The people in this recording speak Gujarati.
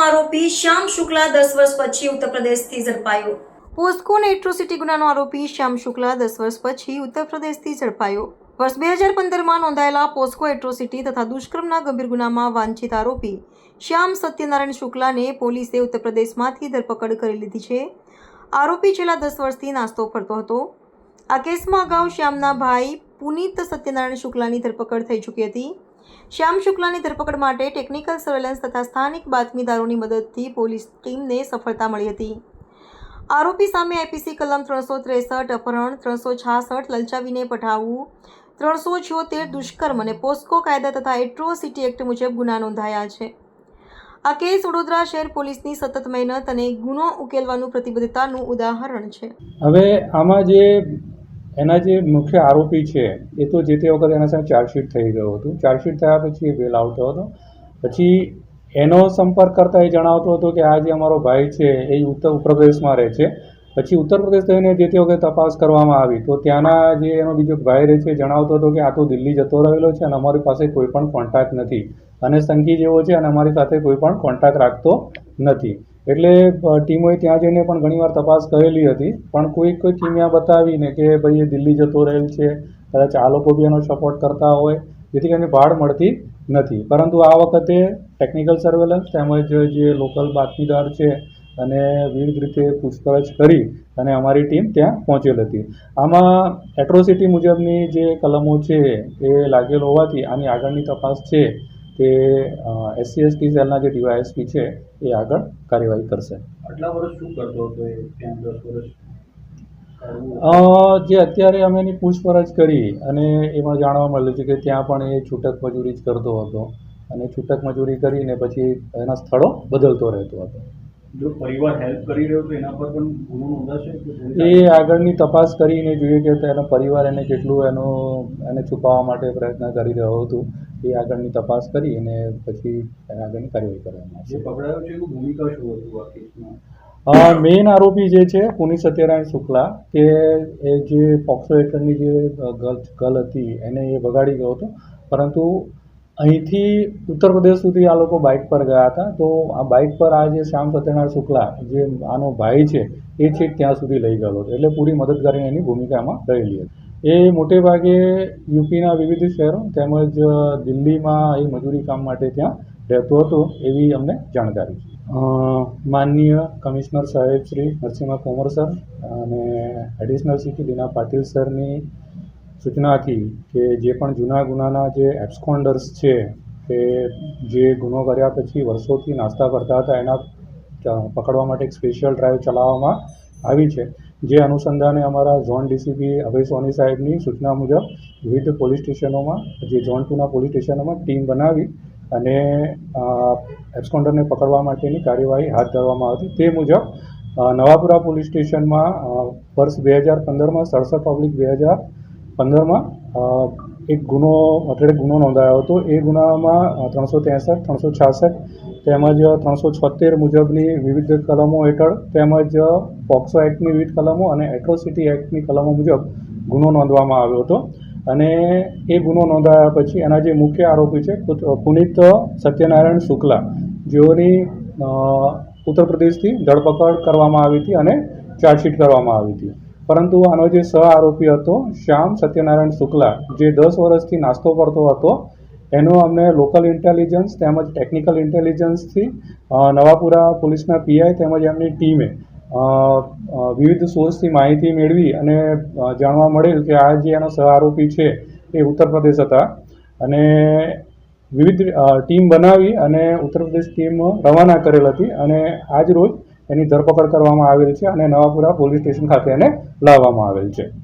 આરોપી શ્યામ શુક્લા દસ વર્ષ પછી ઉત્તર પ્રદેશથી ઝડપાયો. પોસ્કો અને એટ્રોસિટી ગુનાનો આરોપી શ્યામ શુક્લા દસ વર્ષ પછી ઉત્તર પ્રદેશથી ઝડપાયો. વર્ષ બે હજાર પંદરમાં નોંધાયેલા પોસ્કો એટ્રોસિટી તથા દુષ્કર્મના ગંભીર ગુનામાં વાંછિત આરોપી શ્યામ સત્યનારાયણ શુક્લાને પોલીસે ઉત્તર પ્રદેશમાંથી ધરપકડ કરી લીધી છે. આરોપી છેલ્લા દસ વર્ષથી નાસ્તો ફરતો હતો. આ કેસમાં અગાઉ શ્યામના ભાઈ પુનીત સત્યનારાયણ શુક્લાની ધરપકડ થઈ ચૂકી હતી. શ્યામ શુક્લાની ધરપકડ માટે ટેકનિકલ સર્વેલન્સ તથા સ્થાનિક બાતમીદારોની મદદથી પોલીસ ટીમને સફળતા મળી હતી. આરોપી સામે આઈપીસી કલમ ત્રણસો ત્રેસઠ અપહરણ, ત્રણસો છાસઠ લલચાવીને પઠાવવું ત્રણસો છોતેર દુષ્કર્મ અને પોસ્કો કાયદા તથા એટ્રોસિટી એક્ટ મુજબ ગુના નોંધાયા છે. આ કેસ વડોદરા શહેર પોલીસની સતત મહેનત અને ગુનો ઉકેલવાનું પ્રતિબદ્ધતાનું ઉદાહરણ છે. હવે આમાં જે એના જે મુખ્ય આરોપી છે, એ તો જે તે વખતે એના સામે ચાર્જશીટ થઈ ગયું હતું. ચાર્જશીટ થયા પછી એ બેલ આવતો હતો. પછી એનો સંપર્ક કરતાં એ જણાવતો હતો કે આ જે અમારો ભાઈ છે, એ ઉત્તર પ્રદેશમાં રહે છે. પછી ઉત્તર પ્રદેશ થઈને જે તે વખતે તપાસ કરવામાં આવી, તો ત્યાંના જે એનો બીજો ભાઈ રહે છે જણાવતો હતો કે આ તો દિલ્હી જતો રહેલો છે અને અમારી પાસે કોઈ પણ કોન્ટેક્ટ નથી. અને સંઘી જેવો છે અને અમારી સાથે કોઈ પણ કોન્ટેક્ટ રાખતો નથી. એટલે ટીમોએ ત્યાં જઈને પણ ઘણીવાર તપાસ કરેલી હતી. પણ કોઈ કોઈ કિમિયા બતાવીને કે ભાઈ એ દિલ્હી જતો રહેલ છે, કદાચ આ લોકો બી એનો સપોર્ટ કરતા હોય, જેથી કરીને ભાડ મળતી નથી. પરંતુ આ વખતે ટેકનિકલ સર્વેલન્સ તેમજ જે લોકલ બાતમીદાર છે અને વિવિધ રીતે પૂછપરછ કરી અને અમારી ટીમ ત્યાં પહોંચેલ હતી. આમાં એટ્રોસિટી મુજબની જે કલમો છે એ લાગેલ હોવાથી આની આગળની તપાસ છે તે એસસી એસટી સેલના જે ડીવાયએસપી છે એ આગળ કાર્યવાહી કરશે. આટલા વર્ષ શું કરતો હતો દસ વર્ષ જે અત્યારે અમે એની પૂછપરછ કરી અને એમાં જાણવા મળ્યું છે કે ત્યાં પણ એ છૂટક મજૂરી જ કરતો હતો. અને છૂટક મજૂરી કરીને પછી એના સ્થળો બદલતો રહેતો હતો. જો પરિવાર હેલ્પ કરી રહ્યો તો એના પર પણ ગુનો નોંધાશે એ આગળની તપાસ કરીને જોઈએ કે તેનો પરિવાર એને કેટલું એનો એને છુપાવવા માટે પ્રયત્ન કરી રહ્યો હતો. એ આગળની તપાસ કરી અને પછી એના આગળની કાર્યવાહી કરવામાં આવશે. પકડાયો છે એનું ભૂમિકા શું હતું આ કેસમાં? મેઇન આરોપી જે છે પુનિત સત્યનારાયણ શુક્લા કે એ જે પોક્સો હેઠળની જે ગર્લ ગર્લ હતી એને એ વગાડી ગયો હતો. પરંતુ અહીંથી ઉત્તર પ્રદેશ સુધી આ લોકો બાઇક પર ગયા હતા. તો આ બાઇક પર આ જે શ્યામ સત્યનારાયણ શુક્લા, જે આનો ભાઈ છે, એ છેક ત્યાં સુધી લઈ ગયેલો હતો. એટલે પૂરી મદદગારીની એની ભૂમિકામાં રહેલી હતી. એ મોટે ભાગે યુપીના વિવિધ શહેરો તેમજ દિલ્હીમાં એ મજૂરી કામ માટે ત્યાં રહેતો હતો એવી અમને જાણકારી છે. માનનીય કમિશનર સાહેબ શ્રી નરસિંહ કોમર સર અને એડિશનલ સીટી દીના પાટીલ સરની સૂચનાથી કે જે પણ જૂના ગુનાના જે એબ્સકોન્ડર્સ છે, કે જે ગુનો કર્યા પછી વર્ષોથી નાસ્તા કરતા હતા, એના પકડવા માટે એક સ્પેશિયલ ડ્રાઈવ ચલાવવામાં આવી છે. જે અનુસંધાને અમારા ઝોન ડીસીપી અભય સોની સાહેબની સૂચના મુજબ વિવિધ પોલીસ સ્ટેશનોમાં, જે ઝોન ટુના પોલીસ સ્ટેશનોમાં ટીમ બનાવી અને એબ્સકોન્ડરને પકડવા માટેની કાર્યવાહી હાથ ધરવામાં હતી તે મુજબ નવાપુરા પોલીસ સ્ટેશનમાં વર્ષ બે હજાર પંદરમાં સડસઠ પબ્લિક બે હજાર પંદરમાં એક ગુનો એટલે ગુનો નોંધાયો હતો. એ ગુનામાં ત્રણસો ત્રેસઠ, ત્રણસો છાસઠ તેમજ ત્રણસો છોતેર મુજબની વિવિધ કલમો હેઠળ તેમજ પોક્સો એક્ટની વિવિધ કલમો અને એટ્રોસિટી એક્ટની કલમો મુજબ ગુનો નોંધવામાં આવ્યો હતો. અને એ ગુનો નોંધાયા પછી એના જે મુખ્ય આરોપી છે પુનિત સત્યનારાયણ શુક્લા, જેઓની ઉત્તર પ્રદેશથી ધરપકડ કરવામાં આવી હતી અને ચાર્જશીટ કરવામાં આવી હતી. પરંતુ આનો જે સહ આરોપી હતો, શ્યામ સત્યનારાયણ શુક્લા, જે દસ વર્ષથી નાસ્તો કરતો હતો, એનો અમને લોકલ ઇન્ટેલિજન્સ તેમજ ટેકનિકલ ઇન્ટેલિજન્સથી નવાપુરા પોલીસના પીઆઈ તેમજ એમની ટીમે વિવિધ સોર્સથી માહિતી મેળવી અને જાણવા મળેલ કે આ જે એનો સહ આરોપી છે એ ઉત્તર પ્રદેશ હતા. અને વિવિધ ટીમ બનાવી અને ઉત્તર પ્રદેશ ટીમ રવાના કરેલ હતી અને આજ રોજ એની ધરપકડ કરવામાં આવેલ છે અને નવાપુરા પોલીસ સ્ટેશન ખાતે એને લાવવામાં આવેલ છે.